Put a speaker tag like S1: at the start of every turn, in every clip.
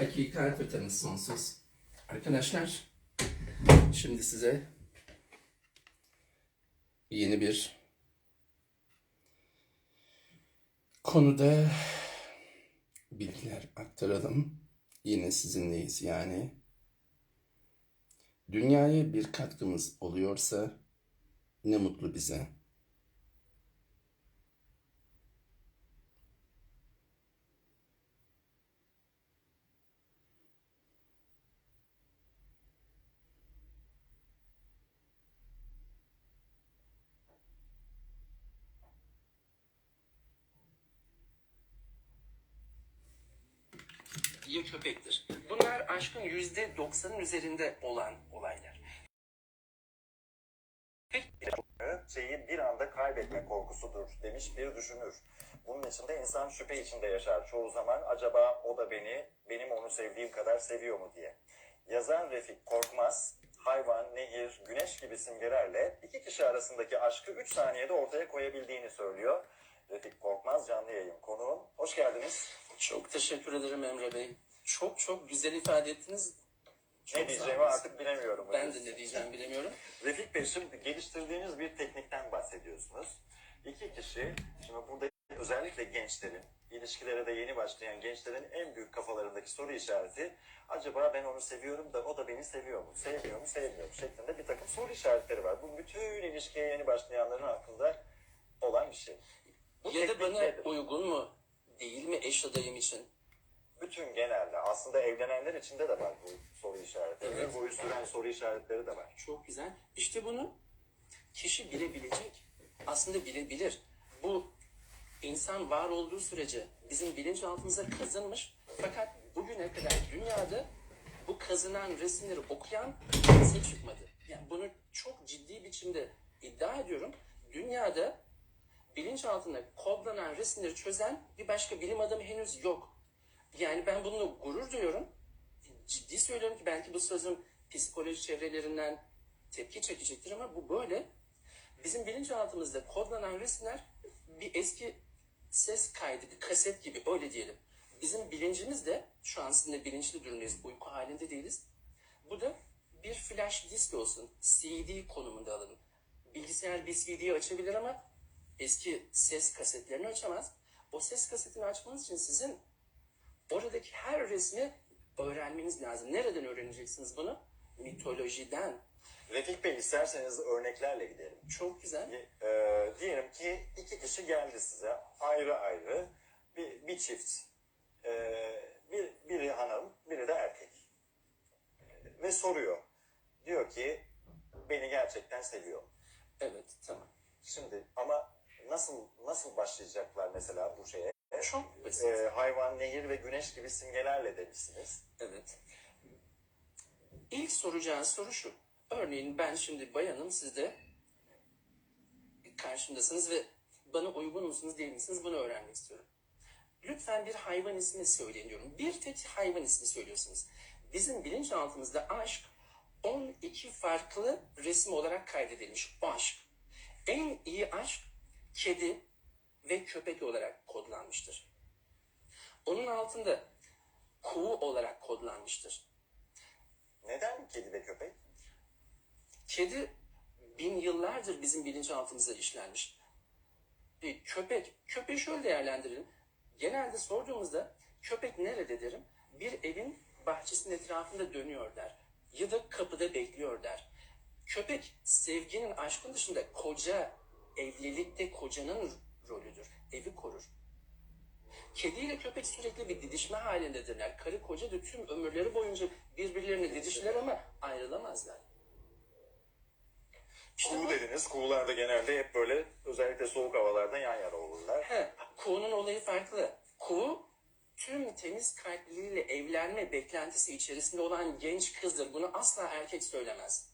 S1: Hakikat öteniz sonsuz. Arkadaşlar, şimdi size yeni bir konuda bilgiler aktaralım. Yine sizinleyiz yani. Dünyaya bir katkımız oluyorsa ne mutlu bize. Bir köpektir. Bunlar aşkın yüzde doksanın üzerinde olan olaylar.
S2: şeyi bir anda kaybetme korkusudur demiş bir düşünür. Bunun için de insan şüphe içinde yaşar çoğu zaman acaba o da beni, benim onu sevdiğim kadar seviyor mu diye. Yazar Refik Korkmaz, hayvan, nehir, güneş gibi simgelerle iki kişi arasındaki aşkı 3 saniyede ortaya koyabildiğini söylüyor. Refik Korkmaz canlı yayın konuğum. Hoş geldiniz.
S1: Çok teşekkür ederim Emre Bey. Çok çok güzel ifade ettiniz. Çok
S2: ne diyeceğimi artık bilemiyorum.
S1: Ben de ne diyeceğimi bilemiyorum.
S2: Refik Bey şimdi geliştirdiğiniz bir teknikten bahsediyorsunuz. İki kişi, şimdi burada özellikle gençlerin, ilişkilere de yeni başlayan gençlerin en büyük kafalarındaki soru işareti acaba ben onu seviyorum da o da beni seviyor mu, sevmiyor mu, sevmiyor mu şeklinde bir takım soru işaretleri var. Bu bütün ilişkiye yeni başlayanların aklında olan bir şey. Bu
S1: ya da bana
S2: nedir?
S1: uygun mu, değil mi eş adayım için?
S2: bütün genelde aslında evlenenler içinde de var bu soru işaretleri.
S1: Evet.
S2: Boyu süren soru işaretleri de var.
S1: Çok güzel. İşte bunu kişi bilebilecek. Aslında bilebilir. Bu insan var olduğu sürece bizim bilinçaltımıza kazınmış. Fakat bugüne kadar dünyada bu kazınan resimleri okuyan kimse çıkmadı. Yani bunu çok ciddi biçimde iddia ediyorum. Dünyada bilinçaltında kodlanan resimleri çözen bir başka bilim adamı henüz yok. Yani ben bununla gurur duyuyorum. Ciddi söylüyorum ki belki bu sözüm psikoloji çevrelerinden tepki çekecektir ama bu böyle. Bizim bilinçaltımızda kodlanan resimler bir eski ses kaydı, bir kaset gibi öyle diyelim. Bizim bilincimiz de şu an sizinle bilinçli durumdayız, uyku halinde değiliz. Bu da bir flash disk olsun, CD konumunda alın. Bilgisayar bir CD'yi açabilir ama eski ses kasetlerini açamaz. O ses kasetini açmanız için sizin oradaki her resmi öğrenmeniz lazım. Nereden öğreneceksiniz bunu? Mitolojiden.
S2: Refik Bey isterseniz örneklerle gidelim.
S1: Çok güzel.
S2: Ee, diyelim ki iki kişi geldi size ayrı ayrı bir, bir çift. Ee, bir, biri hanım, biri de erkek. Ee, Ve soruyor. Diyor ki beni gerçekten seviyor.
S1: Evet, tamam.
S2: Şimdi ama nasıl nasıl başlayacaklar mesela bu şeye?
S1: Çok basit.
S2: Ee, hayvan, nehir ve güneş gibi simgelerle demişsiniz.
S1: Evet. İlk soracağı soru şu. Örneğin ben şimdi bayanım, siz de karşımdasınız ve bana uygun musunuz değil misiniz bunu öğrenmek istiyorum. Lütfen bir hayvan ismi söyleyin diyorum. Bir tek hayvan ismi söylüyorsunuz. Bizim bilinçaltımızda aşk 12 farklı resim olarak kaydedilmiş. O aşk. En iyi aşk kedi ve köpek olarak kodlanmıştır. Onun altında kuğu olarak kodlanmıştır.
S2: Neden kedi ve köpek?
S1: Kedi bin yıllardır bizim bilinçaltımıza işlenmiş. E, köpek, köpeği şöyle değerlendirelim. Genelde sorduğumuzda köpek nerede derim? Bir evin bahçesinin etrafında dönüyor der. Ya da kapıda bekliyor der. Köpek sevginin aşkın dışında koca, evlilikte kocanın rolüdür. Evi korur. Kedi ile köpek sürekli bir didişme halindedirler. Karı koca da tüm ömürleri boyunca birbirlerine didişirler ama ayrılamazlar. İşte
S2: Kuğu
S1: bu-
S2: dediniz. Kuğular da genelde hep böyle özellikle soğuk havalarda yan yana olurlar.
S1: He, Kuğu'nun olayı farklı. Kuğu tüm temiz kalpliliğiyle evlenme beklentisi içerisinde olan genç kızdır. Bunu asla erkek söylemez.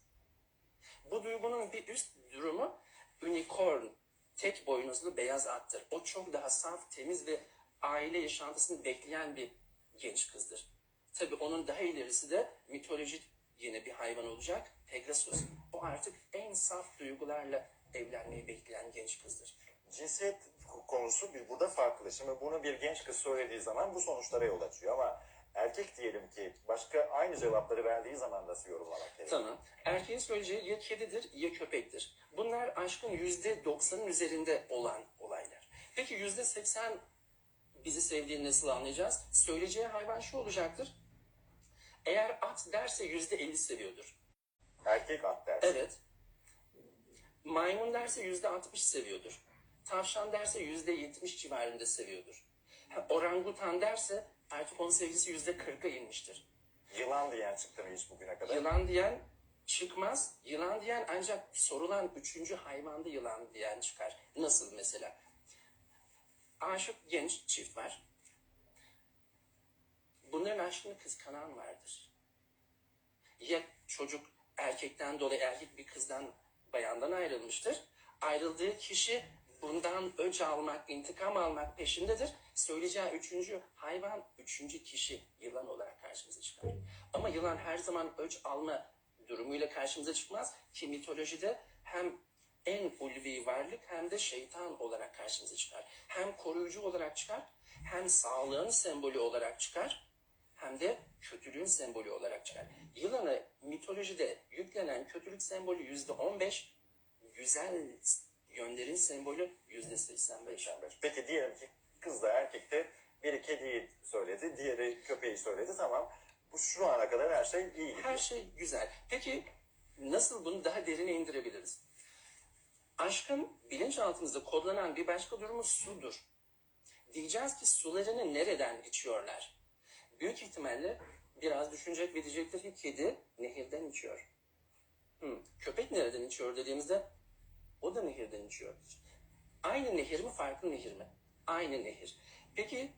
S1: Bu duygunun bir üst durumu unicorn, tek boynuzlu beyaz attır. O çok daha saf, temiz ve aile yaşantısını bekleyen bir genç kızdır. Tabii onun daha ilerisi de mitolojik yine bir hayvan olacak. Pegasus. O artık en saf duygularla evlenmeyi bekleyen genç kızdır.
S2: Cinsiyet konusu bir burada farklı. Şimdi bunu bir genç kız söylediği zaman bu sonuçlara yol açıyor ama erkek diyelim ki başka aynı cevapları verdiği zaman nasıl yorumlamak gerekiyor?
S1: Tamam. Erkeğin söyleyeceği ya kedidir ya köpektir. Bunlar aşkın yüzde doksanın üzerinde olan olaylar. Peki yüzde seksen bizi sevdiğini nasıl anlayacağız? Söyleyeceği hayvan şu olacaktır. Eğer at derse yüzde elli seviyordur.
S2: Erkek at der.
S1: Evet. Maymun derse yüzde altmış seviyordur. Tavşan derse yüzde yetmiş civarında seviyordur. Orangutan derse artık onun sevgisi yüzde kırka inmiştir.
S2: Yılan diyen çıktı mı hiç bugüne kadar?
S1: Yılan diyen çıkmaz. Yılan diyen ancak sorulan üçüncü hayvanda yılan diyen çıkar. Nasıl mesela? Aşık genç çift var. Bunların aşkını kıskanan vardır. Ya çocuk erkekten dolayı erkek bir kızdan bayandan ayrılmıştır. Ayrıldığı kişi bundan öc almak, intikam almak peşindedir. Söyleyeceği üçüncü hayvan, üçüncü kişi yılan olarak karşımıza çıkar. Ama yılan her zaman öc alma durumuyla karşımıza çıkmaz ki mitolojide hem en ulvi varlık hem de şeytan olarak karşımıza çıkar. Hem koruyucu olarak çıkar, hem sağlığın sembolü olarak çıkar, hem de kötülüğün sembolü olarak çıkar. Yılanı mitolojide yüklenen kötülük sembolü yüzde on beş, güzel yönlerin sembolü yüzde seksen beş.
S2: Peki diyelim ki kız da erkek de biri kediyi söyledi, diğeri köpeği söyledi. Tamam. Bu şu ana kadar her şey iyi gidiyor.
S1: Her şey güzel. Peki nasıl bunu daha derine indirebiliriz? Aşkın bilinçaltımızda kodlanan bir başka durumu sudur. Diyeceğiz ki sularını nereden içiyorlar? Büyük ihtimalle biraz düşünecek ve diyecektir ki kedi nehirden içiyor. Hı, köpek nereden içiyor dediğimizde o da nehirden içiyor. Aynı nehir mi farklı nehir mi? Aynı nehir. Peki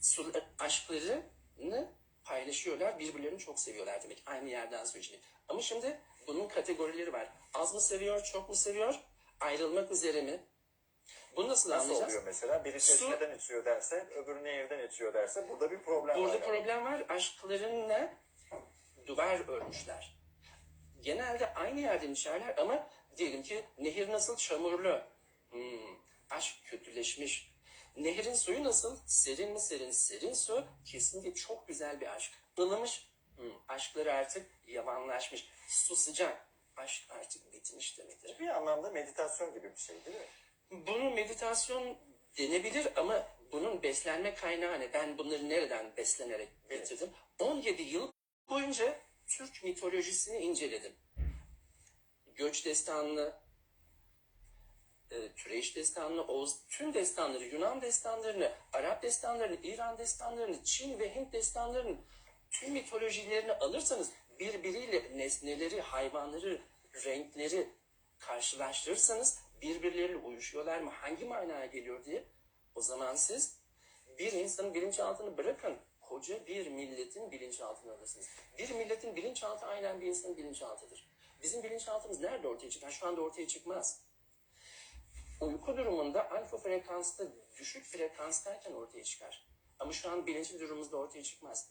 S1: su, aşklarını paylaşıyorlar, birbirlerini çok seviyorlar demek. Aynı yerden su içiyor. Ama şimdi bunun kategorileri var. Az mı seviyor, çok mu seviyor? Ayrılmak üzere mi? Bunu nasıl,
S2: Nasıl
S1: anlayacağız?
S2: oluyor mesela? Biri
S1: Su-
S2: çeşmeden içiyor derse, öbürü nehirden içiyor derse burada bir problem
S1: Burada
S2: var. yani.
S1: problem var. Aşklarınla duvar örmüşler. Genelde aynı yerden içerler ama diyelim ki nehir nasıl çamurlu. Hmm, aşk kötüleşmiş. Nehirin suyu nasıl? Serin mi serin? Serin su kesinlikle çok güzel bir aşk. Ilımış. Hmm, aşkları artık yavanlaşmış. Su sıcak. Aşk artık bitmiş demektir.
S2: Bir anlamda meditasyon gibi bir şey değil mi?
S1: Bunu meditasyon denebilir ama bunun beslenme kaynağı ne? Ben bunları nereden beslenerek getirdim? 17 yıl boyunca Türk mitolojisini inceledim. Göç destanını, e, Türeyş destanını, Oğuz, tüm destanları, Yunan destanlarını, Arap destanlarını, İran destanlarını, Çin ve Hint destanlarını, tüm mitolojilerini alırsanız birbiriyle nesneleri, hayvanları, renkleri karşılaştırırsanız birbirleriyle uyuşuyorlar mı? Hangi manaya geliyor diye o zaman siz bir insanın bilinçaltını bırakın koca bir milletin bilinçaltını alırsınız. Bir milletin bilinçaltı aynen bir insanın bilinçaltıdır. Bizim bilinçaltımız nerede ortaya çıkar? Şu anda ortaya çıkmaz. Uyku durumunda alfa frekansta düşük frekanstayken ortaya çıkar. Ama şu an bilinçli durumumuzda ortaya çıkmaz.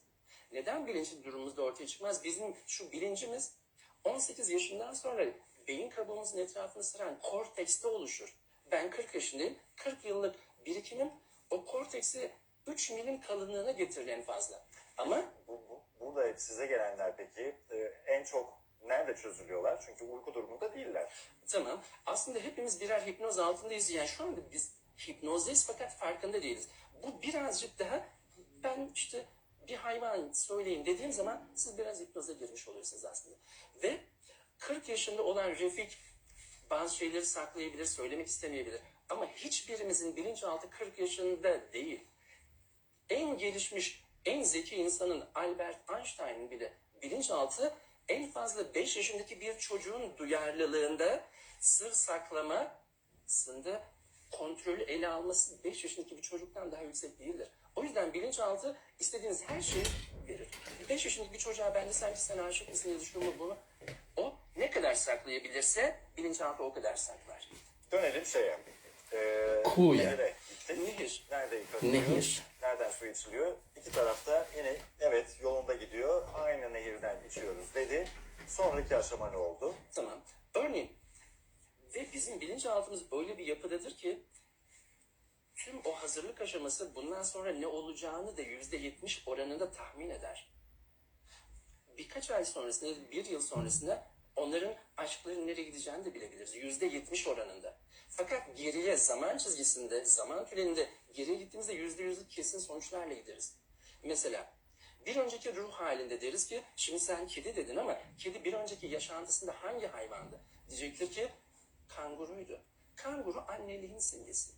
S1: Neden bilinçli durumumuzda ortaya çıkmaz? Bizim şu bilincimiz 18 yaşından sonra beyin kabuğumuzun etrafını saran kortekste oluşur. Ben 40 yaşındayım. 40 yıllık birikimim o korteksi 3 milim kalınlığına getirir en fazla. Ama
S2: Bu, bu, burada size gelenler peki e, en çok nerede çözülüyorlar? Çünkü uyku durumunda değiller.
S1: Tamam. Aslında hepimiz birer hipnoz altındayız. Yani şu anda biz hipnozdayız fakat farkında değiliz. Bu birazcık daha ben işte bir hayvan söyleyeyim dediğim zaman siz biraz hipnoza girmiş oluyorsunuz aslında. Ve 40 yaşında olan Refik bazı şeyleri saklayabilir, söylemek istemeyebilir. Ama hiçbirimizin bilinçaltı 40 yaşında değil. En gelişmiş, en zeki insanın Albert Einstein'ın bile bilinçaltı en fazla 5 yaşındaki bir çocuğun duyarlılığında sır saklamasında kontrolü ele alması 5 yaşındaki bir çocuktan daha yüksek değildir. O yüzden bilinçaltı istediğiniz her şeyi verir. 5 yaşındaki bir çocuğa ben de sanki sen aşık mısın diye düşünüyorum bunu. O ne kadar saklayabilirse bilinçaltı o kadar saklar.
S2: Dönelim şeye. E,
S1: Kuğuya.
S2: nehire.
S1: Nehir.
S2: Nerede yıkanıyor?
S1: Nehir.
S2: Nereden su içiliyor? İki tarafta yine evet yolunda gidiyor. Aynı nehirden içiyoruz dedi. Sonraki aşama ne oldu?
S1: Tamam. Örneğin ve bizim bilinçaltımız öyle bir yapıdadır ki tüm o hazırlık aşaması bundan sonra ne olacağını da yüzde yetmiş oranında tahmin eder. Birkaç ay sonrasında, bir yıl sonrasında onların aşkların nereye gideceğini de bilebiliriz. Yüzde yetmiş oranında. Fakat geriye zaman çizgisinde, zaman tünelinde geriye gittiğimizde yüzde yüzlük kesin sonuçlarla gideriz. Mesela bir önceki ruh halinde deriz ki şimdi sen kedi dedin ama kedi bir önceki yaşantısında hangi hayvandı? Diyecektir ki kanguruydu. Kanguru anneliğin simgesi.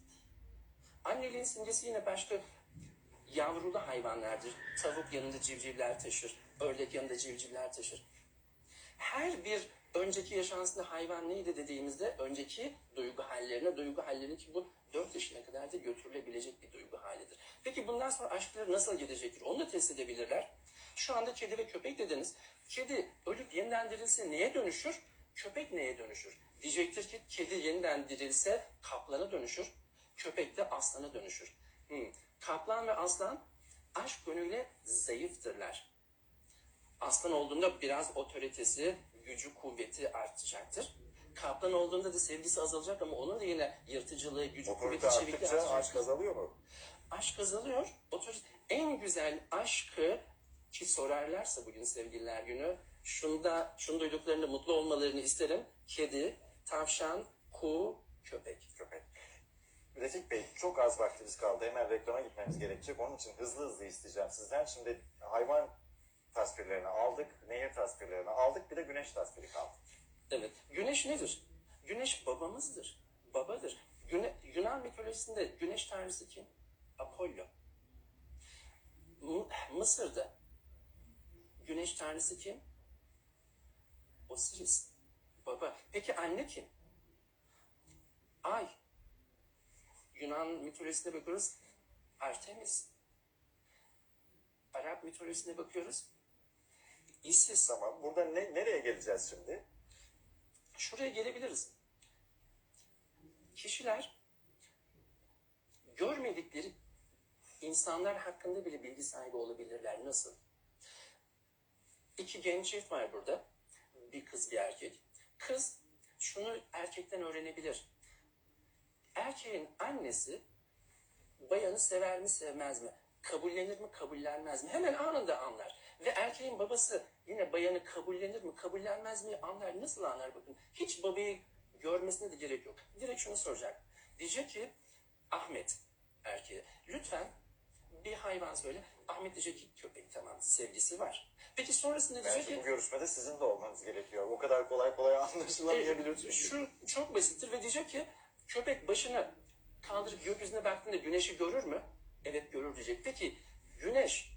S1: Anneliğin simgesi yine başka yavrulu hayvanlardır. Tavuk yanında civcivler taşır. Ördek yanında civcivler taşır. Her bir önceki yaşantısında hayvan neydi dediğimizde önceki duygu hallerine, duygu halleri ki bu 4 yaşına kadar da götürülebilecek bir duygu halidir. Peki bundan sonra aşkları nasıl gidecektir? Onu da test edebilirler. Şu anda kedi ve köpek dediniz. Kedi ölüp yeniden dirilse neye dönüşür? Köpek neye dönüşür? Diyecektir ki kedi yeniden dirilse kaplana dönüşür. Köpek de aslana dönüşür. Hmm. Kaplan ve aslan aşk yönüyle zayıftırlar. Aslan olduğunda biraz otoritesi, gücü, kuvveti artacaktır. Kaplan olduğunda da sevgisi azalacak ama onun da yine yırtıcılığı, gücü,
S2: Otorite
S1: kuvveti, çevikliği artacak.
S2: aşk azalıyor mu?
S1: Aşk azalıyor. Otorite. En güzel aşkı ki sorarlarsa bugün sevgililer günü şunda, şunu duyduklarında mutlu olmalarını isterim. Kedi, tavşan, kuğu, köpek.
S2: Köpek. Refik Bey çok az vaktimiz kaldı. Hemen reklama gitmemiz gerekecek. Onun için hızlı hızlı isteyeceğim sizden. Şimdi hayvan tasvirlerini aldık, nehir tasvirlerini aldık, bir de güneş tasviri kaldı.
S1: Evet. Güneş nedir? Güneş babamızdır. Babadır. Güne, Yunan mitolojisinde güneş tanrısı kim? Apollo. M- Mısır'da güneş tanrısı kim? Osiris. Baba. Peki anne kim? Ay. Yunan mitolojisine bakıyoruz. Artemis. Arap mitolojisine bakıyoruz. Isis.
S2: Tamam. Burada ne, nereye geleceğiz şimdi?
S1: şuraya gelebiliriz. Kişiler görmedikleri insanlar hakkında bile bilgi sahibi olabilirler. Nasıl? İki genç çift var burada. Bir kız bir erkek. Kız şunu erkekten öğrenebilir. Erkeğin annesi bayanı sever mi sevmez mi? Kabullenir mi kabullenmez mi? Hemen anında anlar. Ve erkeğin babası yine bayanı kabullenir mi kabullenmez mi anlar. Nasıl anlar bakın. Hiç babayı görmesine de gerek yok. Direkt şunu soracak. Diyecek ki Ahmet erkeğe lütfen bir hayvan söyle. Ahmet diyecek ki köpek tamam sevgisi var. Peki sonrasında diyecek
S2: Belki
S1: ki
S2: bu görüşmede sizin de olmanız gerekiyor. O kadar kolay kolay anlaşılamayabilir çünkü.
S1: şu çok basittir ve diyecek ki köpek başını kaldırıp gökyüzüne baktığında güneşi görür mü? Evet görür diyecek. Peki güneş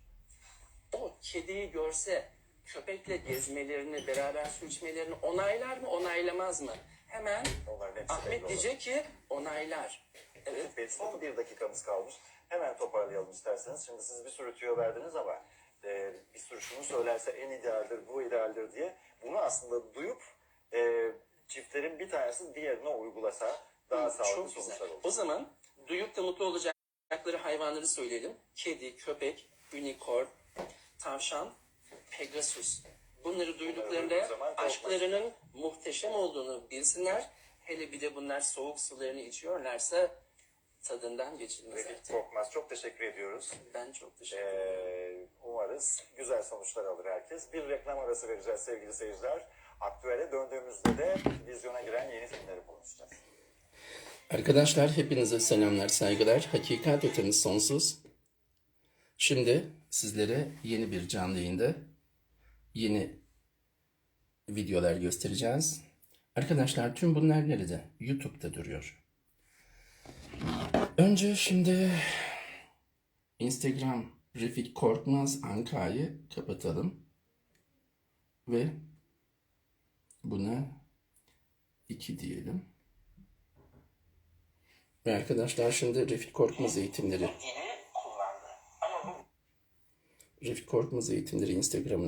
S1: o kediyi görse köpekle gezmelerini, beraber su içmelerini onaylar mı, onaylamaz mı? Hemen
S2: Onların
S1: Ahmet diyecek ki onaylar. Evet.
S2: Bey son bir dakikamız kalmış. Hemen toparlayalım isterseniz. Şimdi siz bir sürü tüyo verdiniz ama e, bir sürü şunu söylerse en idealdir, bu idealdir diye. Bunu aslında duyup e, çiftlerin bir tanesi diğerine uygulasa daha sağlıklı
S1: Çok güzel.
S2: sonuçlar olur.
S1: O zaman duyup da mutlu olacakları hayvanları söyleyelim. Kedi, köpek, unicorn, tavşan, pegasus. Bunları duyduklarında aşklarının muhteşem olduğunu bilsinler. Hele bir de bunlar soğuk sularını içiyorlarsa tadından geçilmez
S2: Refik
S1: artık.
S2: Korkmaz çok teşekkür ediyoruz.
S1: Ben çok teşekkür ederim.
S2: Ee, umarız güzel sonuçlar alır herkes. Bir reklam arası vereceğiz sevgili seyirciler. Aktüele döndüğümüzde de vizyona giren yeni filmleri konuşacağız.
S1: Arkadaşlar hepinize selamlar, saygılar. Hakikat ötemiz sonsuz. Şimdi sizlere yeni bir canlı yayında yeni videolar göstereceğiz. Arkadaşlar tüm bunlar nerede? YouTube'da duruyor. Önce şimdi Instagram Refik Korkmaz Anka'yı kapatalım. Ve buna 2 diyelim. Ve arkadaşlar şimdi Refik Korkmaz eğitimleri Refik Korkmaz eğitimleri Instagram'ın